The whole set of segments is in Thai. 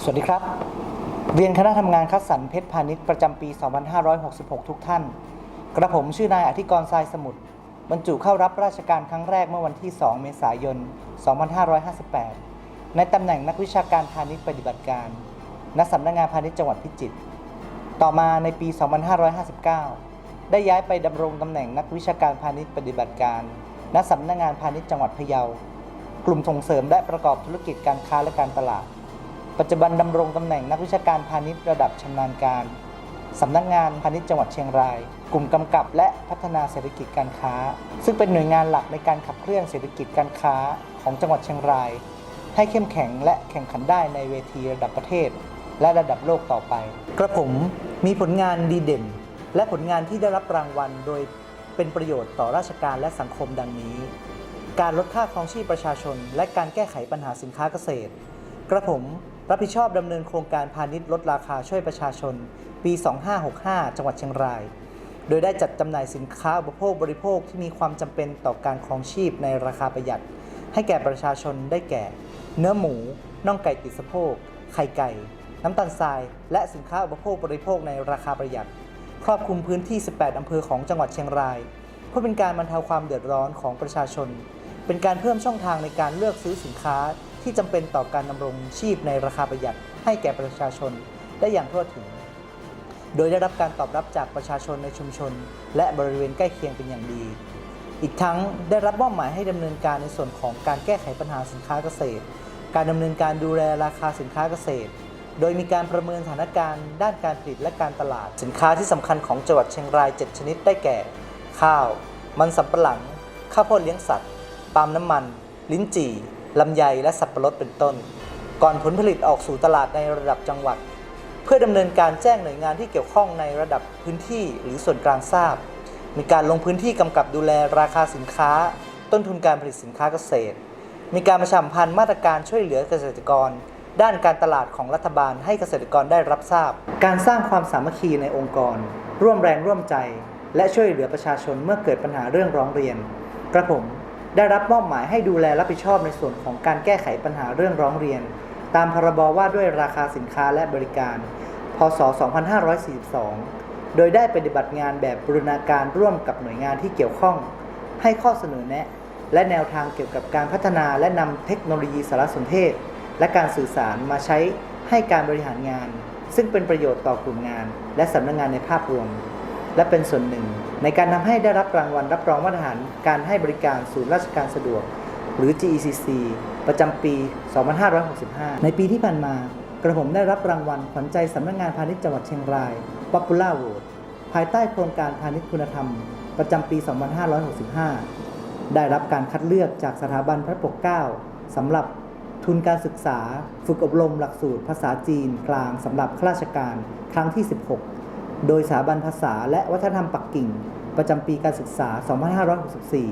สวัสดีครับ เรียนคณะทำงานคัดสรรเพชรพาณิชย์ประจำปี 2566 ทุกท่าน กระผมชื่อนายอธิกรทรายสมุทรบรรจุเข้ารับราชการครั้งแรกเมื่อวันที่ 2 เมษายน 2558 ในตำแหน่งนักวิชาการพาณิชย์ปฏิบัติการ ณ สำนักงานพาณิชย์จังหวัดพิจิตร ต่อมาในปี 2559 ได้ย้ายไปดำรงตำแหน่งนักวิชาการพาณิชย์ปฏิบัติการ ณ สำนักงานพาณิชย์จังหวัดพะเยา กลุ่มส่งเสริมและประกอบธุรกิจการค้าและการตลาด ปัจจุบันดำรงตำแหน่งนักวิชาการพาณิชย์ระดับชำนาญการสำนักงานพาณิชย์จังหวัดเชียงราย กลุ่มกำกับและพัฒนาเศรษฐกิจการค้า ซึ่งเป็นหน่วยงานหลักในการขับเคลื่อนเศรษฐกิจการค้าของจังหวัดเชียงราย ให้เข้มแข็งและแข่งขันได้ในเวทีระดับประเทศ และระดับโลกต่อไป กระผมมีผลงานดีเด่น และผลงานที่ได้รับรางวัลโดยเป็นประโยชน์ต่อราชการและสังคมดังนี้ การลดค่าครองชีพประชาชน และการแก้ไขปัญหาสินค้าเกษตร กระผม รับผิดชอบดำเนินโครงการพาณิชย์ลดราคาช่วยประชาชน ปี 2565 จังหวัดเชียงราย โดยได้จัดจำหน่ายสินค้าอุปโภคบริโภคที่มีความจำเป็นต่อการครองชีพในราคาประหยัด ให้แก่ประชาชนได้แก่ เนื้อหมู น่องไก่ติดสะโพก ไข่ไก่ น้ำตาลทราย และสินค้าอุปโภคบริโภคในราคาประหยัด ครอบคลุมพื้นที่ 18 อำเภอของจังหวัดเชียงราย เพื่อเป็นการบรรเทาความเดือดร้อนของประชาชน เป็นการเพิ่มช่องทางในการเลือกซื้อสินค้า ที่จำเป็นต่อการดำรงชีพในราคาประหยัดให้แก่ประชาชนได้อย่างทั่วถึง โดยได้รับการตอบรับจากประชาชนในชุมชน และบริเวณใกล้เคียงเป็นอย่างดี อีกทั้งได้รับมอบหมายให้ดำเนินการในส่วนของการแก้ไขปัญหาสินค้าเกษตร การดำเนินการดูแลราคาสินค้าเกษตร โดยมีการประเมินสถานการณ์ด้านการผลิตและการตลาด สินค้าที่สำคัญของจังหวัดเชียงราย 7 ชนิดได้แก่ ข้าว มันสำปะหลัง ข้าวโพดเลี้ยงสัตว์ ปาล์มน้ำมัน ลิ้นจี่ ลำไยและสับปะรดเป็นต้น ก่อนผลผลิตออกสู่ตลาดในระดับจังหวัด เพื่อดำเนินการแจ้งหน่วยงานที่เกี่ยวข้องในระดับพื้นที่หรือส่วนกลางทราบ มีการลงพื้นที่กำกับดูแลราคาสินค้า ต้นทุนการผลิตสินค้าเกษตร มีการประชาสัมพันธ์มาตรการช่วยเหลือเกษตรกร ด้านการตลาดของรัฐบาลให้เกษตรกรได้รับทราบ การสร้างความสามัคคีในองค์กร ร่วมแรงร่วมใจ และช่วยเหลือประชาชนเมื่อเกิดปัญหาเรื่องร้องเรียนกระผม ได้รับมอบหมายให้ดูแลรับผิดชอบในส่วนของการแก้ไขปัญหาเรื่องร้องเรียน ตามพรบว่าด้วยราคาสินค้าและบริการ พศ 2542 โดยได้ปฏิบัติงานแบบบรูรณาการร่วมกับหน่วยงานที่เกี่ยวข้อง ให้ข้อเสนอแนะ และแนวทางเกี่ยวกับการพัฒนาและนำเทคโนโลยีสารสนเทศ และการสื่อสารมาใช้ให้การบริหารงาน ซึ่งเป็นประโยชน์ต่อกลุ่มงาน และสำนักงานในภาพรวม และเป็นส่วนหนึ่ง ในการทำให้ได้รับรางวัลรับรองมาตรฐานการให้บริการศูนย์ราชการสะดวก หรือ GECC ประจำปี 2565 ในปีที่ผ่านมากระผมได้รับรางวัลขวัญใจสำนักงานพาณิชย์จังหวัดเชียงราย Popular Award ภายใต้โครงการพาณิชย์คุณธรรม ประจำปี 2565 ได้รับการคัดเลือกจากสถาบันพระปกเกล้าสำหรับทุนการศึกษา ฝึกอบรมหลักสูตรภาษาจีนกลางสำหรับข้าราชการครั้งที่ 16 โดยสถาบันภาษาและวัฒนธรรมปักกิ่ง ประจำปีการศึกษา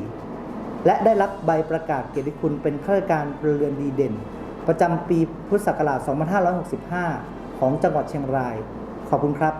2564 และได้รับใบประกาศเกียรติคุณเป็นข้าราชการพลเรือนดีเด่น ประจำปีพุทธศักราช 2565 ของจังหวัดเชียงราย ขอบคุณครับ